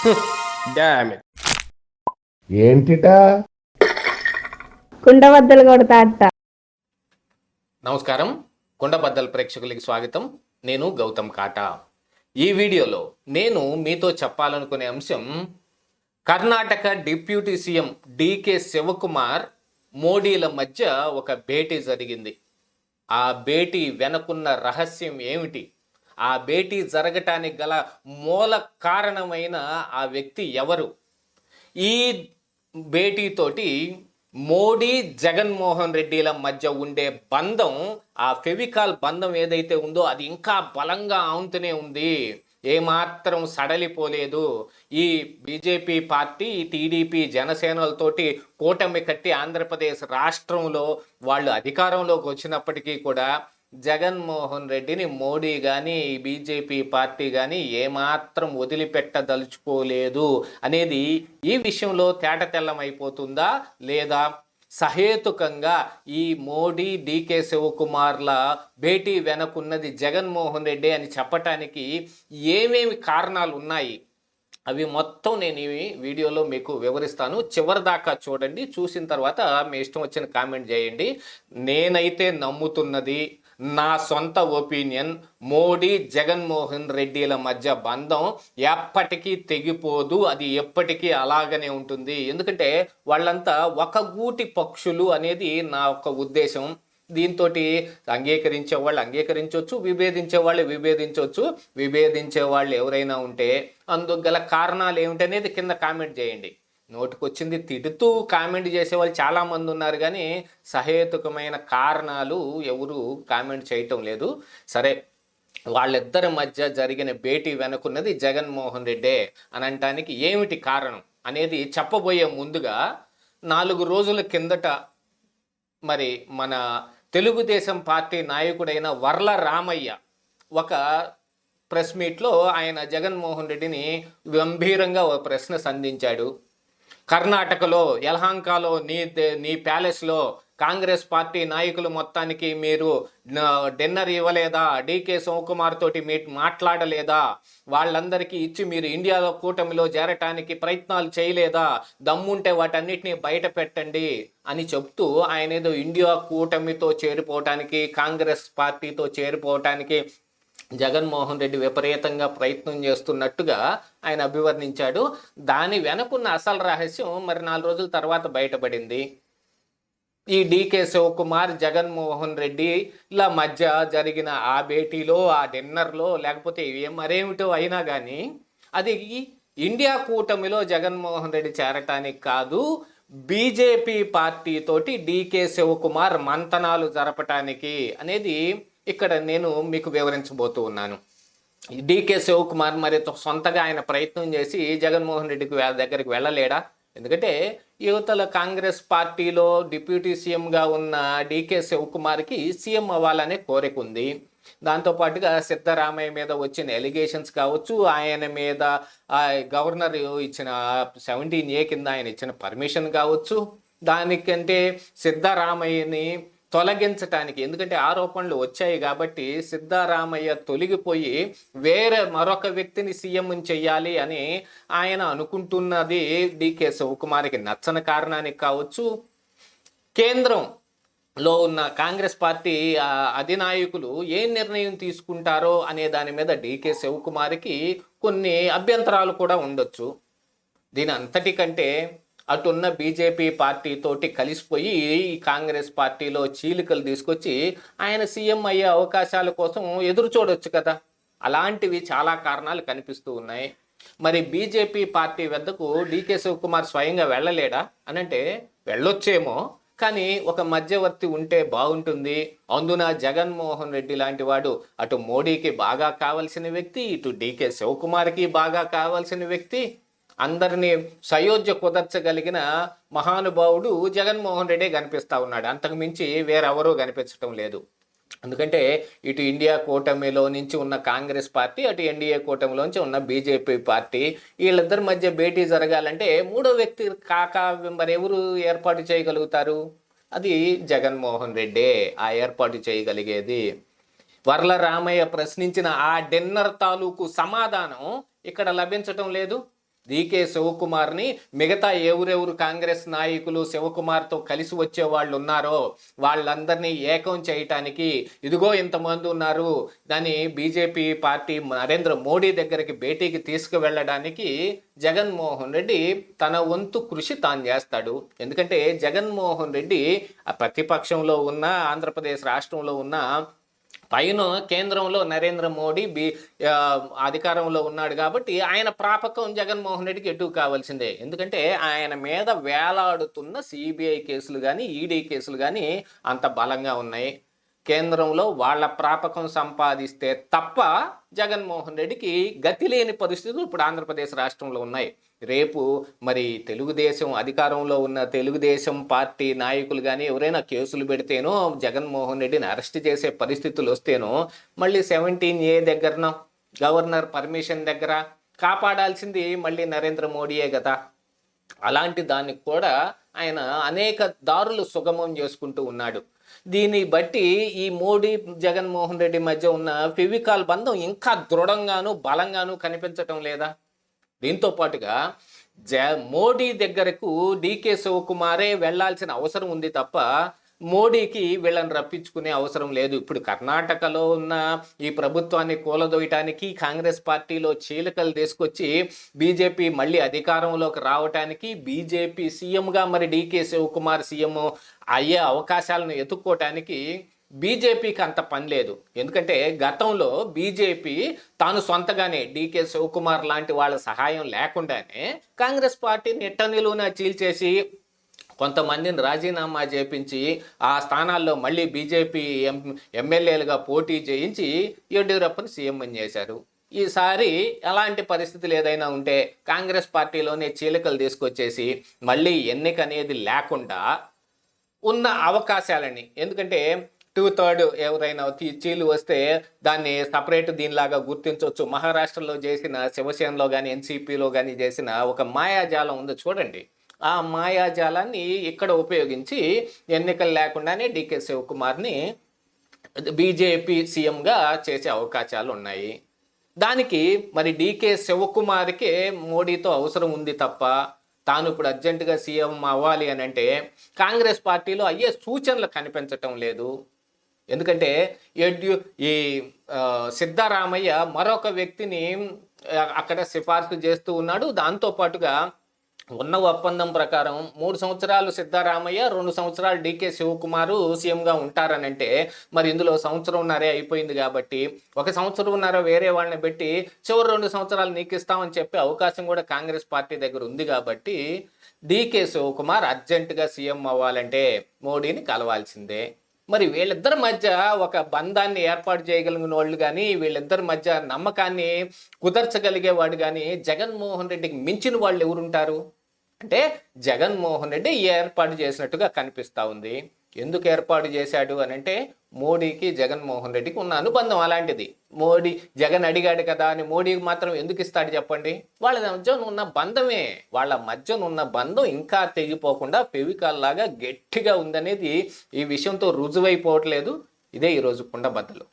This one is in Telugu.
ఏంటిటా? కుండబద్దలు కొడతా అట్ట నమస్కారం. కొండబద్దల ప్రేక్షకులకి స్వాగతం. నేను గౌతమ్ కాటా. ఈ వీడియోలో నేను మీతో చెప్పాలనుకునే అంశం Karnataka deputy CM DK Shivakumar మోడీల మధ్య ఒక భేటీ జరిగింది. ఆ భేటీ వెనకున్న రహస్యం ఏమిటి? ఆ భేటీ జరగటానికి గల మూల కారణమైన ఆ వ్యక్తి ఎవరు? ఈ భేటీతోటి మోడీ జగన్మోహన్ రెడ్డిల మధ్య ఉండే బంధం ఆ ఫెవికాల్ బంధం ఏదైతే ఉందో అది ఇంకా బలంగా ఆంతూనే ఉంది. ఏమాత్రం సడలిపోలేదు. ఈ బీజేపీ పార్టీ ఈ టీడీపీ జనసేనలతోటి కూటమి కట్టి ఆంధ్రప్రదేశ్ రాష్ట్రంలో వాళ్ళు అధికారంలోకి వచ్చినప్పటికీ కూడా జగన్మోహన్ రెడ్డిని మోడీ కానీ బీజేపీ పార్టీ కానీ ఏమాత్రం వదిలిపెట్టదలుచుకోలేదు అనేది ఈ విషయంలో తేటతెల్లమైపోతుందా లేదా సహేతుకంగా ఈ మోడీ డీకే శివకుమార్ల భేటీ వెనకున్నది జగన్మోహన్ రెడ్డి అని చెప్పటానికి ఏమేమి కారణాలు ఉన్నాయి అవి మొత్తం నేను ఈ వీడియోలో మీకు వివరిస్తాను. చివరి దాకా చూడండి. చూసిన తర్వాత మీ ఇష్టం వచ్చిన కామెంట్ చేయండి. నేనైతే నమ్ముతున్నది నా సొంత ఒపీనియన్ మోడీ జగన్మోహన్ రెడ్డిల మధ్య బంధం ఎప్పటికీ తెగిపోదు అది ఎప్పటికీ అలాగనే ఉంటుంది. ఎందుకంటే వాళ్ళంతా ఒక గూటి పక్షులు అనేది నా ఒక ఉద్దేశం. దీంతో అంగీకరించే వాళ్ళు అంగీకరించవచ్చు విభేదించే వాళ్ళు విభేదించవచ్చు విభేదించే వాళ్ళు ఎవరైనా ఉంటే అందుకు గల కారణాలు ఏమిటనేది కింద కామెంట్ చేయండి. నోటికొచ్చింది తిడుతూ కామెంట్ చేసేవాళ్ళు చాలామంది ఉన్నారు కానీ సహేతుకమైన కారణాలు ఎవరు కామెంట్ చేయటం లేదు. సరే వాళ్ళిద్దరి మధ్య జరిగిన భేటీ వెనుకున్నది జగన్మోహన్ రెడ్డే అని అనటానికి ఏమిటి కారణం అనేది చెప్పబోయే ముందుగా నాలుగు రోజుల కిందట మరి మన తెలుగుదేశం పార్టీ నాయకుడైన వర్ల రామయ్య ఒక ప్రెస్ మీట్లో ఆయన జగన్మోహన్ రెడ్డిని గంభీరంగా ఒక ప్రశ్న సంధించాడు. కర్ణాటకలో యలహాంకాలో నీ దే- నీ ప్యాలెస్లో కాంగ్రెస్ పార్టీ నాయకులు మొత్తానికి మీరు డిన్నర్ ఇవ్వలేదా? డీకే శివకుమార్ తోటి మీ మాట్లాడలేదా? వాళ్ళందరికీ ఇచ్చి మీరు ఇండియాలో కూటమిలో చేరటానికి ప్రయత్నాలు చేయలేదా? దమ్ముంటే వాటన్నిటిని బయట పెట్టండి అని చెప్తూ ఆయన ఏదో ఇండియా కూటమితో చేరిపోవటానికి కాంగ్రెస్ పార్టీతో చేరిపోవటానికి జగన్మోహన్ రెడ్డి విపరీతంగా ప్రయత్నం చేస్తున్నట్టుగా ఆయన అభివర్ణించాడు. దాని వెనకున్న అసలు రహస్యం మరి నాలుగు రోజుల తర్వాత బయటపడింది. ఈ డీకే శివకుమార్ జగన్మోహన్ రెడ్డిల మధ్య జరిగిన ఆ భేటీలో ఆ డిన్నర్లో లేకపోతే మరేమిటో అయినా కానీ అది ఇండియా కూటమిలో జగన్మోహన్ రెడ్డి చేరటానికి కాదు బీజేపీ పార్టీతోటి డీకే శివకుమార్ మంతనాలు జరపటానికి అనేది ఇక్కడ నేను మీకు వివరించబోతూ ఉన్నాను. డీకే శివకుమార్ మరి సొంతగా ఆయన ప్రయత్నం చేసి జగన్మోహన్ రెడ్డికి దగ్గరికి వెళ్ళలేడా? ఎందుకంటే యువతల కాంగ్రెస్ పార్టీలో డిప్యూటీ సీఎంగా ఉన్న డీకే శివకుమార్కి సీఎం అవ్వాలనే కోరిక ఉంది. దాంతోపాటుగా సిద్ధరామయ్య మీద వచ్చిన ఎలిగేషన్స్ కావచ్చు ఆయన మీద ఆ గవర్నర్ ఇచ్చిన సెవెంటీన్ ఏ కింద ఆయన ఇచ్చిన పర్మిషన్ కావచ్చు. దానికంటే సిద్ధరామయ్యని తొలగించటానికి. ఎందుకంటే ఆరోపణలు వచ్చాయి కాబట్టి సిద్ధారామయ్య తొలగిపోయి వేరే మరొక వ్యక్తిని సీఎం చేయాలి అని ఆయన అనుకుంటున్నది డికే శివకుమార్కి నచ్చని కారణానికి కావచ్చు. కేంద్రం లో ఉన్న కాంగ్రెస్ పార్టీ అధినాయకులు ఏ నిర్ణయం తీసుకుంటారో అనే దాని మీద డీకే శివకుమార్కి కొన్ని అభ్యంతరాలు కూడా ఉండొచ్చు. దీని అంతటికంటే అటున్న బీజేపీ పార్టీతోటి కలిసిపోయి ఈ కాంగ్రెస్ పార్టీలో చీలికలు తీసుకొచ్చి ఆయన సీఎం అయ్యే అవకాశాల కోసం ఎదురు చూడొచ్చు కదా. అలాంటివి చాలా కారణాలు కనిపిస్తూ ఉన్నాయి. మరి బీజేపీ పార్టీ వద్దకు డీకే శివకుమార్ స్వయంగా వెళ్ళలేడా? అనంటే వెళ్ళొచ్చేమో. కానీ ఒక మధ్యవర్తి ఉంటే బాగుంటుంది. అందున జగన్మోహన్ రెడ్డి లాంటి వాడు అటు మోడీకి బాగా కావలసిన వ్యక్తి ఇటు డీకే శివకుమార్కి బాగా కావాల్సిన వ్యక్తి అందరినీ సయోధ్య కుదర్చగలిగిన మహానుభావుడు జగన్మోహన్ రెడ్డి కనిపిస్తా ఉన్నాడు. అంతకు మించి వేరెవరూ కనిపించటం లేదు. ఎందుకంటే ఇటు ఇండియా కూటమిలో నుంచి ఉన్న కాంగ్రెస్ పార్టీ అటు ఎన్డీఏ కూటమిలోంచి ఉన్న బీజేపీ పార్టీ వీళ్ళిద్దరి మధ్య భేటీ జరగాలంటే మూడో వ్యక్తి కాక మరి ఎవరు ఏర్పాటు చేయగలుగుతారు? అది జగన్మోహన్ రెడ్డే ఆ ఏర్పాటు చేయగలిగేది. వరల రామయ్య ప్రశ్నించిన ఆ డిన్నర్ తాలూకు సమాధానం ఇక్కడ లభించటం లేదు. డీకే శివకుమార్ని మిగతా ఎవరెవరు కాంగ్రెస్ నాయకులు శివకుమార్తో కలిసి వచ్చే వాళ్ళు ఉన్నారో వాళ్ళందరినీ ఏకం చేయటానికి ఇదిగో ఇంతమంది ఉన్నారు. దాన్ని బీజేపీ పార్టీ నరేంద్ర మోడీ దగ్గరికి భేటీకి తీసుకువెళ్ళడానికి జగన్మోహన్ రెడ్డి తన వంతు కృషి తాను చేస్తాడు. ఎందుకంటే జగన్మోహన్ రెడ్డి ప్రతిపక్షంలో ఉన్న ఆంధ్రప్రదేశ్ రాష్ట్రంలో ఉన్న పైన కేంద్రంలో నరేంద్ర మోడీ బి అధికారంలో ఉన్నాడు కాబట్టి ఆయన ప్రాపకం జగన్మోహన్ రెడ్డికి ఎటు కావాల్సిందే. ఎందుకంటే ఆయన మీద వేలాడుతున్న సిబిఐ కేసులు కానీ ఈడీ కేసులు కానీ అంత బలంగా ఉన్నాయి. కేంద్రంలో వాళ్ళ ప్రాపకం సంపాదిస్తే తప్ప జగన్మోహన్ రెడ్డికి గతి లేని పరిస్థితులు ఇప్పుడు ఆంధ్రప్రదేశ్ రాష్ట్రంలో ఉన్నాయి. రేపు మరి తెలుగుదేశం అధికారంలో ఉన్న తెలుగుదేశం పార్టీ నాయకులు కానీ ఎవరైనా కేసులు పెడితేనో జగన్మోహన్ రెడ్డిని అరెస్ట్ చేసే పరిస్థితులు వస్తేనో మళ్ళీ సెవెంటీన్ ఏ దగ్గరనో గవర్నర్ పర్మిషన్ దగ్గర కాపాడాల్సింది మళ్ళీ నరేంద్ర మోడీయే కదా. అలాంటి దానికి కూడా ఆయన అనేక దారులు సుగమం చేసుకుంటూ ఉన్నాడు. దీన్ని బట్టి ఈ మోడీ జగన్మోహన్ రెడ్డి మధ్య ఉన్న ఫెవికాల్ బంధం ఇంకా దృఢంగాను బలంగాను కనిపించటం లేదా? దీంతో పాటుగా జ మోడీ దగ్గరకు డీకే శివకుమారే వెళ్ళాల్సిన అవసరం ఉంది తప్ప మోడీకి వీళ్ళని రప్పించుకునే అవసరం లేదు. ఇప్పుడు కర్ణాటకలో ఉన్న ఈ ప్రభుత్వాన్ని కూలదోయటానికి కాంగ్రెస్ పార్టీలో చీలికలు తీసుకొచ్చి బీజేపీ మళ్ళీ అధికారంలోకి రావటానికి బీజేపీ సీఎంగా మరి డీకే శివకుమార్ సీఎం అయ్యే అవకాశాలను ఎత్తుక్కోవటానికి బీజేపీకి అంత పని లేదు. ఎందుకంటే గతంలో బీజేపీ తాను సొంతగానే డీకే శివకుమార్ లాంటి వాళ్ళ సహాయం లేకుండానే కాంగ్రెస్ పార్టీని ఎట్ట నిలువున చీల్చేసి కొంతమందిని రాజీనామా చేపించి ఆ స్థానాల్లో మళ్ళీ బీజేపీ ఎం ఎమ్మెల్యేలుగా పోటీ చేయించి యడ్యూరప్పని సీఎం చేశారు. ఈసారి ఎలాంటి పరిస్థితులు ఏదైనా ఉంటే కాంగ్రెస్ పార్టీలోనే చీలికలు తీసుకొచ్చేసి మళ్ళీ ఎన్నిక అనేది లేకుండా ఉన్న అవకాశాలని ఎందుకంటే టూ థర్డ్ ఎవరైనా తీ- చీలు వస్తే దాన్ని సపరేట్ దీనిలాగా గుర్తించవచ్చు మహారాష్ట్రలో చేసిన శివసేనలో కానీ ఎన్సీపీలో కానీ చేసిన ఒక మాయాజాలం ఉందో చూడండి. ఆ మాయాజాలాన్ని ఇక్కడ ఉపయోగించి ఎన్నికలు లేకుండానే డీకే శివకుమార్ని బీజేపీ సీఎంగా చేసే అవకాశాలు ఉన్నాయి. దానికి మరి డీకే శివకుమార్కే మోడీతో అవసరం ఉంది తప్ప తాను ఇప్పుడు అర్జెంటుగా సీఎం అవ్వాలి అని అంటే కాంగ్రెస్ పార్టీలో అయ్యే సూచనలు కనిపించటం లేదు. ఎందుకంటే ఎడ్యు ఈ సిద్ధరామయ్య మరొక వ్యక్తిని అక్కడ సిఫార్సు చేస్తూ ఉన్నాడు. దాంతో పాటుగా ఉన్న ఒప్పందం ప్రకారం మూడు సంవత్సరాలు సిద్ధరామయ్య రెండు సంవత్సరాలు డీకే శివకుమారు సీఎంగా ఉంటారనంటే మరి ఇందులో సంవత్సరంన్నరే అయిపోయింది కాబట్టి ఒక సంవత్సరంన్నర వేరే వాళ్ళని పెట్టి చివరి రెండు సంవత్సరాలు నీకు ఇస్తామని చెప్పే అవకాశం కూడా కాంగ్రెస్ పార్టీ దగ్గర ఉంది కాబట్టి డీకే శివకుమార్ అర్జెంటుగా సీఎం అవ్వాలంటే మోడీని కలవాల్సిందే. మరి వీళ్ళిద్దరి మధ్య ఒక బంధాన్ని ఏర్పాటు చేయగలిగిన వాళ్ళు కానీ వీళ్ళిద్దరి మధ్య నమ్మకాన్ని కుదర్చగలిగేవాడు కానీ జగన్మోహన్ రెడ్డికి మించిన వాళ్ళు ఎవరుంటారు? అంటే జగన్మోహన్ రెడ్డి ఈ ఏర్పాటు చేసినట్టుగా కనిపిస్తూ ఉంది. ఎందుకు ఏర్పాటు చేశాడు అని అంటే మోడీకి జగన్మోహన్ రెడ్డికి ఉన్న అనుబంధం అలాంటిది. మోడీ జగన్ అడిగాడు కదా అని మోడీకి మాత్రం ఎందుకు ఇస్తాడు చెప్పండి? వాళ్ళ మధ్య ఉన్న బంధమే. వాళ్ళ మధ్య ఉన్న బంధం ఇంకా తెగిపోకుండా ఫెవికాల్ లాగా గట్టిగా ఉందనేది ఈ విషయంతో రుజువైపోవట్లేదు. ఇదే ఈరోజు కుండబద్దలు.